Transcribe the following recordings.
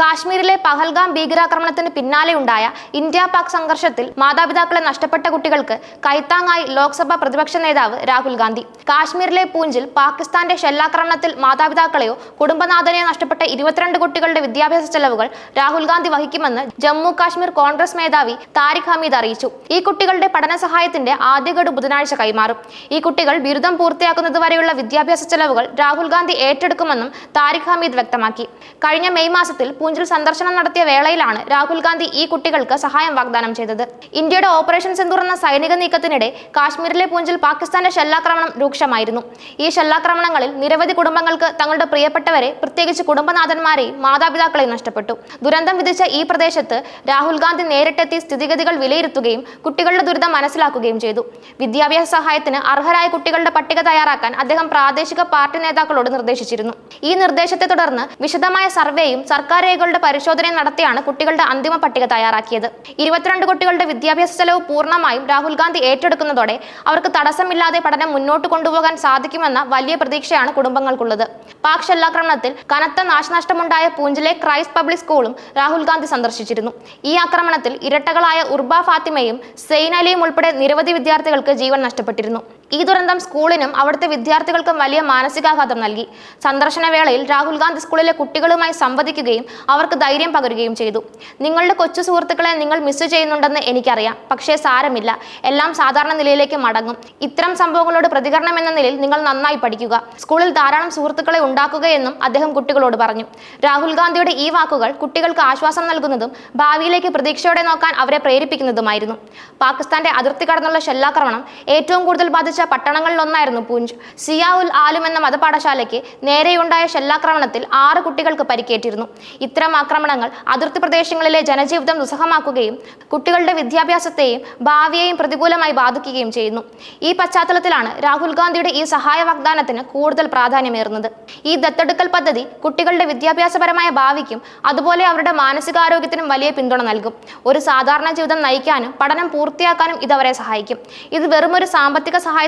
കാശ്മീരിലെ പഹൽഗാം ഭീകരാക്രമണത്തിന് പിന്നാലെയുണ്ടായ ഇന്ത്യ പാക് സംഘർഷത്തിൽ മാതാപിതാക്കളെ നഷ്ടപ്പെട്ട കുട്ടികൾക്ക് കൈത്താങ്ങായി ലോക്സഭ പ്രതിപക്ഷ നേതാവ് രാഹുൽ ഗാന്ധി. കാശ്മീരിലെ പൂഞ്ചിൽ പാകിസ്ഥാന്റെ ഷെല്ലാക്രമണത്തിൽ മാതാപിതാക്കളെയോ കുടുംബനാഥനെയോ നഷ്ടപ്പെട്ട ഇരുപത്തിരണ്ട് കുട്ടികളുടെ വിദ്യാഭ്യാസ ചെലവുകൾ രാഹുൽ ഗാന്ധി വഹിക്കുമെന്ന് ജമ്മു കാശ്മീർ കോൺഗ്രസ് മേധാവി താരിഖ് ഹമീദ് അറിയിച്ചു. ഈ കുട്ടികളുടെ പഠന സഹായത്തിന്റെ ആദ്യഗഡു ബുധനാഴ്ച കൈമാറും. ഈ കുട്ടികൾ ബിരുദം പൂർത്തിയാക്കുന്നത് വരെയുള്ള വിദ്യാഭ്യാസ ചെലവുകൾ രാഹുൽ ഗാന്ധി ഏറ്റെടുക്കുമെന്നും താരിഖ് ഹമീദ് വ്യക്തമാക്കി. കഴിഞ്ഞ മെയ് മാസത്തിൽ പൂഞ്ചിൽ സന്ദർശനം നടത്തിയ വേളയിലാണ് രാഹുൽ ഗാന്ധി ഈ കുട്ടികൾക്ക് സഹായം വാഗ്ദാനം ചെയ്തത്. ഇന്ത്യയുടെ ഓപ്പറേഷൻ സിന്ദൂർ എന്ന സൈനിക നീക്കത്തിനിടെ കാശ്മീരിലെ പൂഞ്ചിൽ പാകിസ്ഥാന്റെ ഷെല്ലാക്രമണം രൂക്ഷമായിരുന്നു. ഈ ഷെല്ലാക്രമണങ്ങളിൽ നിരവധി കുടുംബങ്ങൾക്ക് തങ്ങളുടെ പ്രിയപ്പെട്ടവരെ പ്രത്യേകിച്ച് കുടുംബനാഥന്മാരെയും മാതാപിതാക്കളെയും നഷ്ടപ്പെട്ടു. ദുരന്തം വിധിച്ച ഈ പ്രദേശത്ത് രാഹുൽ ഗാന്ധി നേരിട്ടെത്തി സ്ഥിതിഗതികൾ വിലയിരുത്തുകയും കുട്ടികളുടെ ദുരിതം മനസ്സിലാക്കുകയും ചെയ്തു. വിദ്യാഭ്യാസ സഹായത്തിന് അർഹരായ കുട്ടികളുടെ പട്ടിക തയ്യാറാക്കാൻ അദ്ദേഹം പ്രാദേശിക പാർട്ടി നേതാക്കളോട് നിർദ്ദേശിച്ചിരുന്നു. ഈ നിർദ്ദേശത്തെ തുടർന്ന് വിശദമായ സർവേയും സർക്കാർ രേഖകളുടെ പരിശോധന നടത്തിയാണ് കുട്ടികളുടെ അന്തിമ പട്ടിക തയ്യാറാക്കിയത്. ഇരുപത്തിരണ്ട് കുട്ടികളുടെ വിദ്യാഭ്യാസ ചെലവ് പൂർണമായും രാഹുൽ ഗാന്ധി ഏറ്റെടുക്കുന്നതോടെ അവർക്ക് തടസ്സമില്ലാതെ പഠനം മുന്നോട്ട് കൊണ്ടുപോകാൻ സാധിക്കുമെന്ന വലിയ പ്രതീക്ഷയാണ് കുടുംബങ്ങൾക്കുള്ളത്. പാക് ഷെല്ലാക്രമണത്തിൽ കനത്ത നാശനഷ്ടമുണ്ടായ പൂഞ്ചിലെ ക്രൈസ്റ്റ് പബ്ലിക് സ്കൂളും രാഹുൽ ഗാന്ധി സന്ദർശിച്ചിരുന്നു. ഈ ആക്രമണത്തിൽ ഇരട്ടകളായ ഉർബ ഫാത്തിമയും സെയ്ൻ അലിയും ഉൾപ്പെടെ നിരവധി വിദ്യാർത്ഥികൾക്ക് ജീവൻ നഷ്ടപ്പെട്ടിരുന്നു. ഈ ദുരന്തം സ്കൂളിനും അവിടുത്തെ വിദ്യാർത്ഥികൾക്കും വലിയ മാനസികാഘാതം നൽകി. സന്ദർശന വേളയിൽ രാഹുൽ ഗാന്ധി സ്കൂളിലെ കുട്ടികളുമായി സംവദിക്കുകയും അവർക്ക് ധൈര്യം പകരുകയും ചെയ്തു. നിങ്ങളുടെ കൊച്ചു സുഹൃത്തുക്കളെ നിങ്ങൾ മിസ് ചെയ്യുന്നുണ്ടെന്ന് എനിക്കറിയാം. പക്ഷേ സാരമില്ല. എല്ലാം സാധാരണ നിലയിലേക്ക് മടങ്ങും. ഇത്തരം സംഭവങ്ങളോട് പ്രതികരണം എന്ന നിലയിൽ നിങ്ങൾ നന്നായി പഠിക്കുക. സ്കൂളിൽ ധാരാളം സുഹൃത്തുക്കളെ ഉണ്ടാക്കുകയെന്നും അദ്ദേഹം കുട്ടികളോട് പറഞ്ഞു. രാഹുൽ ഗാന്ധിയുടെ ഈ വാക്കുകൾ കുട്ടികൾക്ക് ആശ്വാസം നൽകുന്നതും ഭാവിയിലേക്ക് പ്രതീക്ഷയോടെ നോക്കാൻ അവരെ പ്രേരിപ്പിക്കുന്നതുമായിരുന്നു. പാകിസ്ഥാന്റെ അതിർത്തി കടന്നുള്ള ഷെല്ലാക്രമണം ഏറ്റവും കൂടുതൽ പട്ടണങ്ങളിലൊന്നായിരുന്നു പൂഞ്ച്. സിയാ ഉൽ ആലും എന്ന മതപാഠശാലയ്ക്ക് നേരെയുണ്ടായ ഷെല്ലാക്രമണത്തിൽ ആറ് കുട്ടികൾക്ക് പരിക്കേറ്റിരുന്നു. ഇത്തരം ആക്രമണങ്ങൾ അതിർത്തി പ്രദേശങ്ങളിലെ ജനജീവിതം ദുസ്സഹമാക്കുകയും കുട്ടികളുടെ വിദ്യാഭ്യാസത്തെയും ഭാവിയെയും പ്രതികൂലമായി ബാധിക്കുകയും ചെയ്യുന്നു. ഈ പശ്ചാത്തലത്തിലാണ് രാഹുൽ ഗാന്ധിയുടെ ഈ സഹായ വാഗ്ദാനത്തിന് കൂടുതൽ പ്രാധാന്യമേറുന്നത്. ഈ ദത്തെടുക്കൽ പദ്ധതി കുട്ടികളുടെ വിദ്യാഭ്യാസപരമായ ഭാവിക്കും അതുപോലെ അവരുടെ മാനസികാരോഗ്യത്തിനും വലിയ പിന്തുണ നൽകും. ഒരു സാധാരണ ജീവിതം നയിക്കാനും പഠനം പൂർത്തിയാക്കാനും ഇത് അവരെ സഹായിക്കും. ഇത് വെറുമൊരു സാമ്പത്തിക സഹായത്തിനപ്പുറം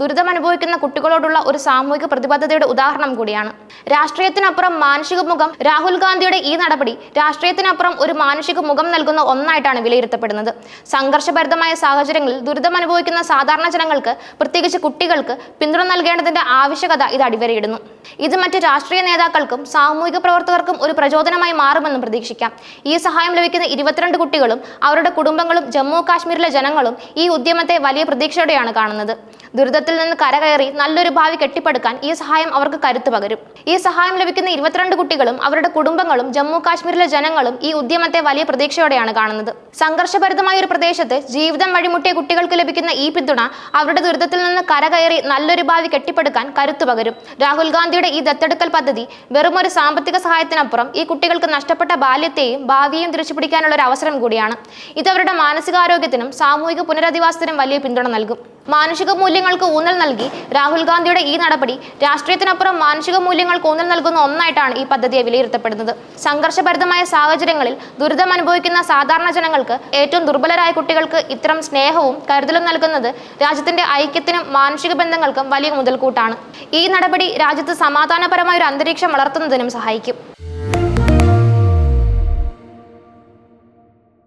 ദുരിതം അനുഭവിക്കുന്ന കുട്ടികളോടുള്ള ഒരു സാമൂഹിക പ്രതിബദ്ധതയുടെ ഉദാഹരണം കൂടിയാണ്. രാഷ്ട്രീയത്തിനപ്പുറം മാനുഷിക മുഖം രാഹുൽ ഗാന്ധിയുടെ ഈ നടപടി രാഷ്ട്രീയത്തിനപ്പുറം ഒരു മാനുഷിക മുഖം നൽകുന്ന ഒന്നായിട്ടാണ് വിലയിരുത്തപ്പെടുന്നത്. സംഘർഷഭരിതമായ സാഹചര്യങ്ങളിൽ ദുരിതം അനുഭവിക്കുന്ന സാധാരണ ജനങ്ങൾക്ക് പ്രത്യേകിച്ച് കുട്ടികൾക്ക് പിന്തുണ നൽകേണ്ടതിന്റെ ആവശ്യകത ഇത് അടിവരയിടുന്നു. ഇത് മറ്റ് രാഷ്ട്രീയ നേതാക്കൾക്കും സാമൂഹിക പ്രവർത്തകർക്കും ഒരു പ്രചോദനമായി മാറുമെന്നും പ്രതീക്ഷിക്കാം. ഈ സഹായം ലഭിക്കുന്ന ഇരുപത്തിരണ്ട് കുട്ടികളും അവരുടെ കുടുംബങ്ങളും ജമ്മു കാശ്മീരിലെ ജനങ്ങളും ഈ ഉദ്യമത്തെ വലിയ പ്രതീക്ഷയോടെയാണ് കാണുന്നത്. ദുരിതത്തിൽ നിന്ന് കരകയറി നല്ലൊരു ഭാവി കെട്ടിപ്പടുക്കാൻ ഈ സഹായം അവർക്ക് കരുത്തു പകരും. ഈ സഹായം ലഭിക്കുന്ന ഇരുപത്തിരണ്ട് കുട്ടികളും അവരുടെ കുടുംബങ്ങളും ജമ്മു കാശ്മീരിലെ ജനങ്ങളും ഈ ഉദ്യമത്തെ വലിയ പ്രതീക്ഷയോടെയാണ് കാണുന്നത്. സംഘർഷഭരിതമായ ഒരു പ്രദേശത്ത് ജീവിതം വഴിമുട്ടിയ കുട്ടികൾക്ക് ലഭിക്കുന്ന ഈ പിന്തുണ അവരുടെ ദുരിതത്തിൽ നിന്ന് കരകയറി നല്ലൊരു ഭാവി കെട്ടിപ്പടുക്കാൻ കരുത്തു പകരും. രാഹുൽ ഗാന്ധിയുടെ ഈ ദത്തെടുക്കൽ പദ്ധതി വെറും ഒരു സാമ്പത്തിക സഹായത്തിനപ്പുറം ഈ കുട്ടികൾക്ക് നഷ്ടപ്പെട്ട ബാല്യത്തെയും ഭാവിയെയും തിരിച്ചുപിടിക്കാനുള്ള ഒരു അവസരം കൂടിയാണ്. ഇത് അവരുടെ മാനസികാരോഗ്യത്തിനും സാമൂഹിക പുനരധിവാസത്തിനും വലിയ പിന്തുണ നൽകും. മാനുഷിക മൂല്യങ്ങൾക്ക് ഊന്നൽ നൽകി. രാഹുൽ ഗാന്ധിയുടെ ഈ നടപടി രാഷ്ട്രീയത്തിനപ്പുറം മാനുഷിക മൂല്യങ്ങൾക്ക് ഊന്നൽ നൽകുന്ന ഒന്നായിട്ടാണ് ഈ പദ്ധതിയെ വിലയിരുത്തപ്പെടുന്നത്. സംഘർഷഭരിതമായ സാഹചര്യങ്ങളിൽ ദുരിതം അനുഭവിക്കുന്ന സാധാരണ ജനങ്ങൾക്ക് ഏറ്റവും ദുർബലരായ കുട്ടികൾക്ക് ഇത്തരം സ്നേഹവും കരുതലും നൽകുന്നത് രാജ്യത്തിന്റെ ഐക്യത്തിനും മാനുഷിക ബന്ധങ്ങൾക്കും വലിയ മുതൽക്കൂട്ടാണ്. ഈ നടപടി രാജ്യത്ത് സമാധാനപരമായ ഒരു അന്തരീക്ഷം വളർത്തുന്നതിനും സഹായിക്കും.